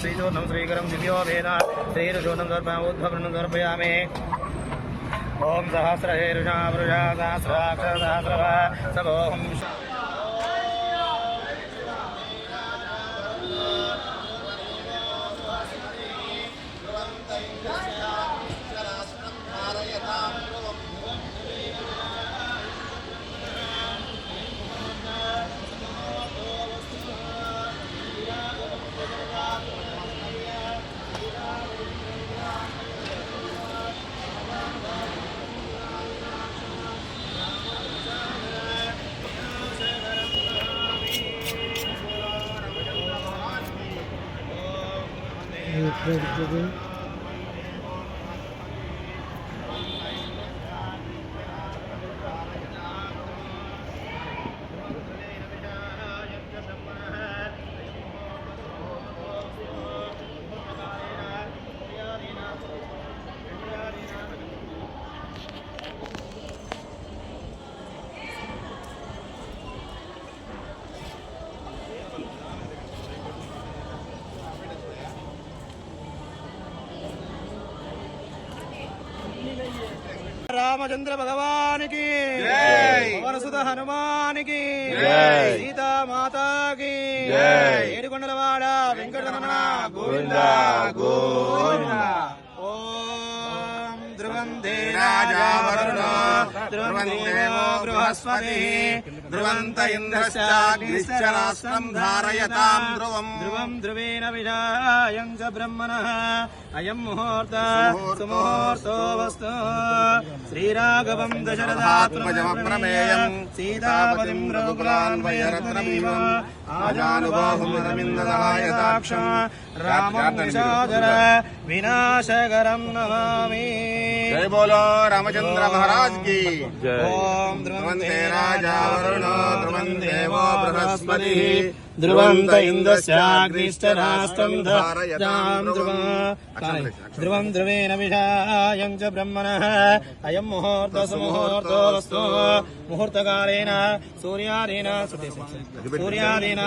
श्रीचूर्णं श्रीकरम दिव्यो वेद श्रीरुषूनं सर्पमुद्भवनं समर्पयामि ॐ सहस्रहेरुषा वृषा सहस्राक्ष सहस्रवा Yüklerdeki రామచంద్ర భగవానికి. పవనసుత హనుమానికి. సీతా మాతాకి. ఏడుకొండలవాడ వెంకటరమణ గోవింద. గోవింద ఓం ధ్రువం దే రాజా వరుణ बृहस्पति। ध्रुवंत ध्रुवन्त इन्द्रश्चाग्निश्च राष्ट्रम् धारयताम् ध्रुवम्। ध्रुवम् ध्रुवेण विधायम् च ब्रह्मणः। अयम् मुहूर्त सुमुहूर्तो वस्तु। श्रीराघवम् दशरथात्मजमप्रमेयम्। सीतापतिम् रघुकुलान्वयरत्नमेव आजानुबाहुम् रविन्ददायताक्षम् रामनिषादर विनाशकरम् नमामि। जय बोलो रामचंद्र महाराज की। ఓం ధ్రువంతే రాజా వరుణో ధ్రువం దేవో బృహస్పతి ధ్రువంత ఇంద్రస్యాగ్నిశ్చ రాష్ట్రం ధారయాం ధ్రువ ధ్రువం ధ్రువేణ విషాయం చ బ్రహ్మణः అయం ముహూర్త సుముహూర్తో వస్తు ముహూర్తకాలేన సూర్యాదేన సూర్యాదేన